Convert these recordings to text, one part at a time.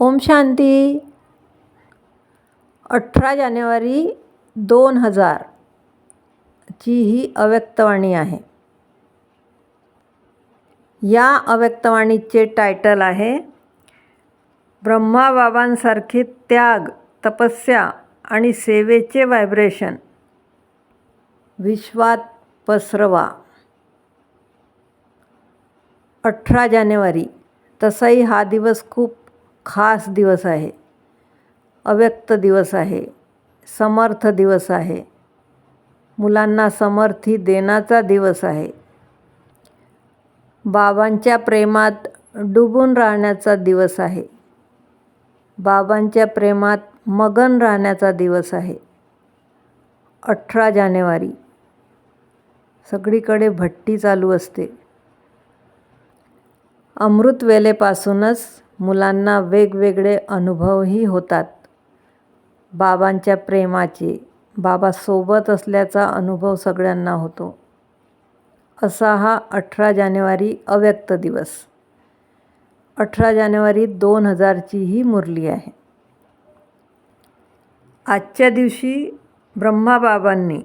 ओम शांती. अठरा जानेवारी दोन हजार. ची ही अव्यक्तवाणी आहे. या अव्यक्तवाणीचे टायटल आहे ब्रह्माबाबांसारखे त्याग तपस्या आणि सेवेचे व्हायब्रेशन. विश्वात पसरवा. अठरा जानेवारी. तसाही हा दिवस खूप खास दिवस आहे. अव्यक्त दिवस आहे. समर्थ दिवस आहे. मुलांना समर्थी देण्याचा दिवस आहे. बाबांच्या प्रेमात डुबून राहण्याचा दिवस आहे. बाबांच्या प्रेमात मगन राहण्याचा दिवस आहे. अठरा जानेवारी. सगळीकडे भट्टी चालू असते. अमृतवेलेपासूनच मुलांना वेगवेगळे अनुभवही होतात. बाबांच्या प्रेमाचे बाबा सोबत असल्याचा अनुभव सगळ्यांना होतो. असा हा अठरा जानेवारी अव्यक्त दिवस. अठरा जानेवारी दोन हजारची ही मुरली आहे. आजच्या दिवशी ब्रह्माबाबांनी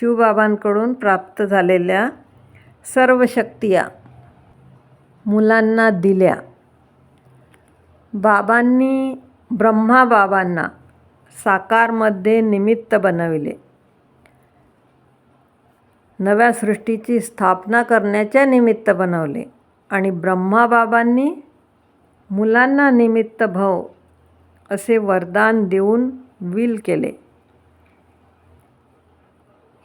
शिवबाबांकडून प्राप्त झालेल्या सर्व शक्तिया मुलांना दिल्या. बाबांनी ब्रह्माबाबांना साकारमध्ये निमित्त बनविले. नव्या सृष्टीची स्थापना करण्याच्या निमित्त बनवले आणि ब्रह्माबाबांनी मुलांना निमित्त भव असे वरदान देऊन विल केले.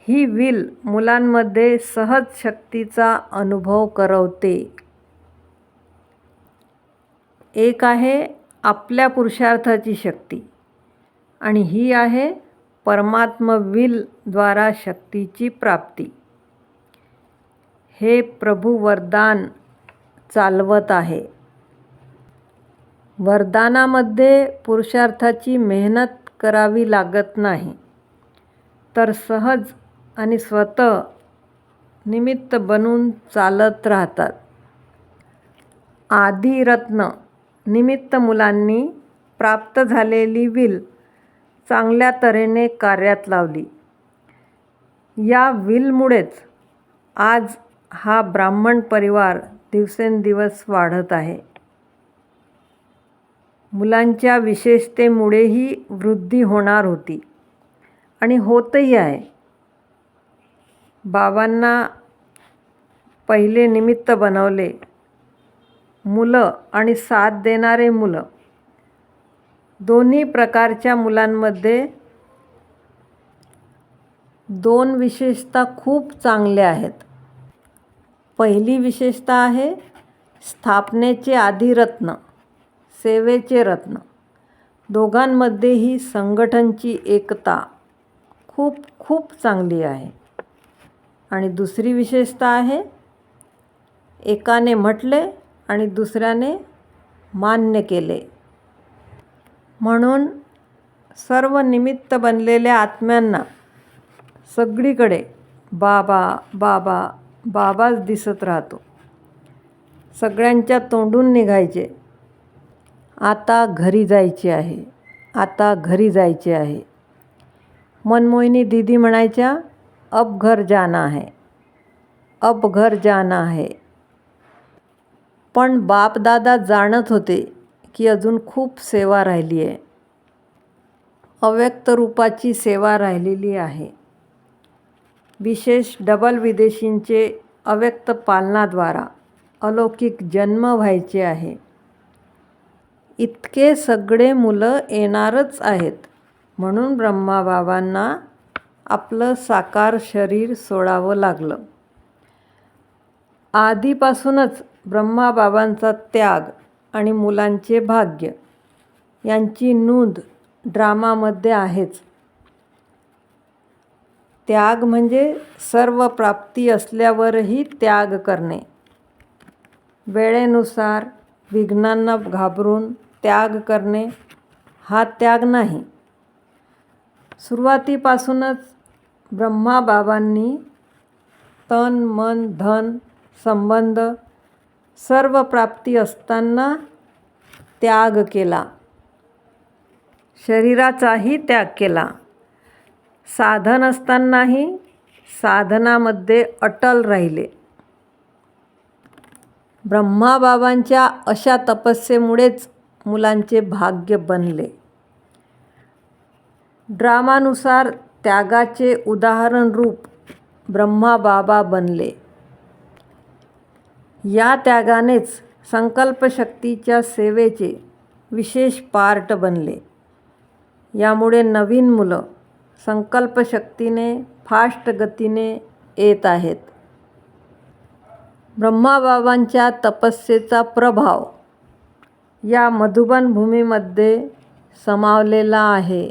ही विल मुलांमध्ये सहज शक्तीचा अनुभव करवते. एक आहे आपल्या पुरुषार्थाची शक्ती आणि ही आहे परमात्मविलद्वारा शक्तीची प्राप्ती. हे प्रभू वरदान चालवत आहे. वरदानामध्ये पुरुषार्थाची मेहनत करावी लागत नाही. तर सहज आणि स्वतः निमित्त बनून चालत राहतात. आदिरत्न निमित्त मुलांनी प्राप्त झालेली विल चांगल्या तऱ्हेने कार्यात लावली. या विलमुळेच आज हा ब्राह्मण परिवार दिवसेंदिवस वाढत आहे. मुलांच्या विशेषतेमुळेही वृद्धी होणार होती आणि होतही आहे. बाबांना पहिले निमित्त बनवले मुलं आणि साथ देणारे मुलं. दोन्ही प्रकारच्या मुलांमध्ये दोन विशेषता खूप चांगल्या आहेत. पहिली विशेषता आहे स्थापनेचे आधिरत्न सेवेचे रत्न. दोघांमध्येही संघटनची एकता खूप खूप चांगली आहे. आणि दुसरी विशेषता आहे एकाने म्हटले आणि दुसऱ्याने मान्य केले. म्हणून सर्व निमित्त बनलेल्या आत्म्यांना सगळीकडे बाबा बाबा बाबाच दिसत राहतो. सगळ्यांच्या तोंडून निघायचे. आता घरी जायचे आहे. आता घरी जायचे आहे. मनमोहिनी दीदी म्हणायच्या अब घर जाना है. अब घर जाना है. पण बापदादा जाणत होते की अजून खूप सेवा राहिली आहे अव्यक्त रूपाची सेवा राहिलेली आहे. विशेष डबल विदेशींचे अव्यक्त पालनाद्वारा अलौकिक जन्म व्हायचे आहे. इतके सगळे मुलं येणारच आहेत. म्हणून ब्रह्माबाबांना आपलं साकार शरीर सोडावं लागलं. आधीपासूनच ब्रह्माबाबांचा त्याग आणि मुलांचे भाग्य यांची नोंद ड्रामामध्ये आहेच. त्याग म्हणजे सर्व प्राप्ती असल्यावरही त्याग करणे. वेळेनुसार विघ्नांना घाबरून त्याग करणे हा त्याग नाही. सुरुवातीपासूनच ब्रह्माबाबांनी तन मन धन संबंध सर्व प्राप्ती असताना त्याग केला. शरीराचाही त्याग केला. साधन असतानाही साधनामध्ये अटल राहिले. ब्रह्माबाबांच्या अशा तपस्येमुळेच मुलांचे भाग्य बनले. ड्रामानुसार त्यागाचे उदाहरण रूप ब्रह्माबाबा बनले. या त्यागानेच संकल्पशक्तीच्या सेवेचे विशेष पार्ट बनले. यामुळे नवीन मुलं संकल्पशक्तीने फास्ट गतीने येत आहेत. ब्रह्माबाबांच्या तपस्येचा प्रभाव या मधुबन भूमीमध्ये समावलेला आहे.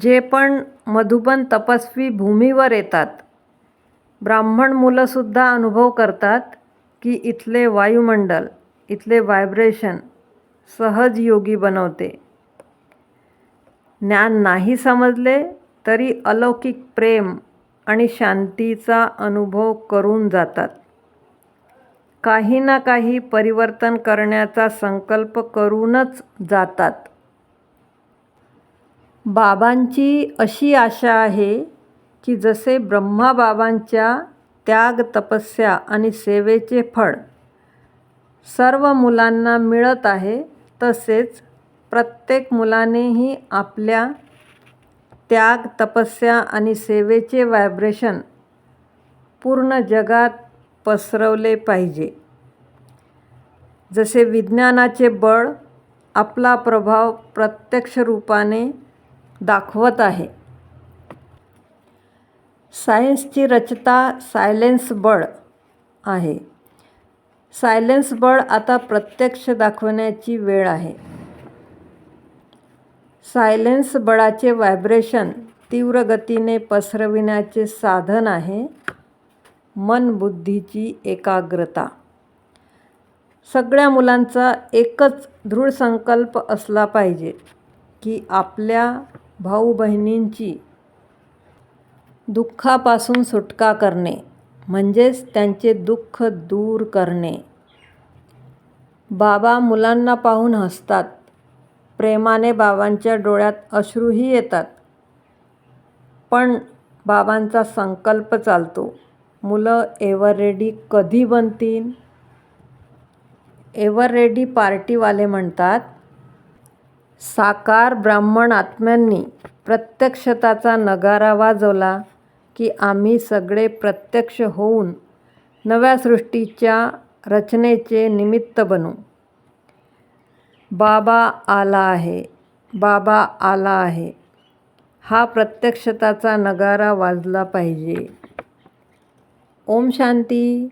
जे पण मधुबन तपस्वी भूमीवर येतात ब्राह्मण मुलंसुद्धा अनुभव करतात की इथले वायुमंडल इथले व्हायब्रेशन सहज योगी बनवते. ज्ञान नाही समजले तरी अलौकिक प्रेम आणि शांतीचा अनुभव करून जातात. काही ना काही परिवर्तन करण्याचा संकल्प करूनच जातात. बाबांची अशी आशा आहे की जसे ब्रह्माबाबांच्या त्याग तपस्या आणि सेवेचे फळ सर्व मुलांना मिळत आहे तसेच प्रत्येक मुलानेही आपल्या त्याग तपस्या आणि सेवेचे व्हायब्रेशन पूर्ण जगात पसरवले पाहिजे. जसे विज्ञानाचे बळ आपला प्रभाव प्रत्यक्ष रूपाने दाखवत आहे. सायन्सची रचता सायलेन्स बळ आहे. सायलेन्स बळ आता प्रत्यक्ष दाखवण्याची वेळ आहे. सायलेन्स बळाचे व्हायब्रेशन तीव्र गतीने पसरविण्याचे साधन आहे. मन बुद्धीची एकाग्रता. सगळ्या मुलांचा एकच दृढ संकल्प असला पाहिजे की आपल्या भाऊ बहिणींची दुःखापासून सुटका करणे म्हणजेच त्यांचे दुःख दूर करणे. बाबा मुलांना पाहून हसतात. प्रेमाने बाबांच्या डोळ्यात अश्रूही येतात. पण बाबांचा संकल्प चालतो. मुलं एव्हर रेडी कधी बनतील? एव्हर रेडी पार्टीवाले म्हणतात साकार ब्राह्मण आत्म्यांनी प्रत्यक्षताचा नगारा वाजवला. की आम्ही सगळे प्रत्यक्ष होऊन नव्या सृष्टीच्या रचनेचे निमित्त बनू. बाबा आला आहे बाबा आला आहे. हा प्रत्यक्षताचा नगारा वाजला पाहिजे. ओम शांती.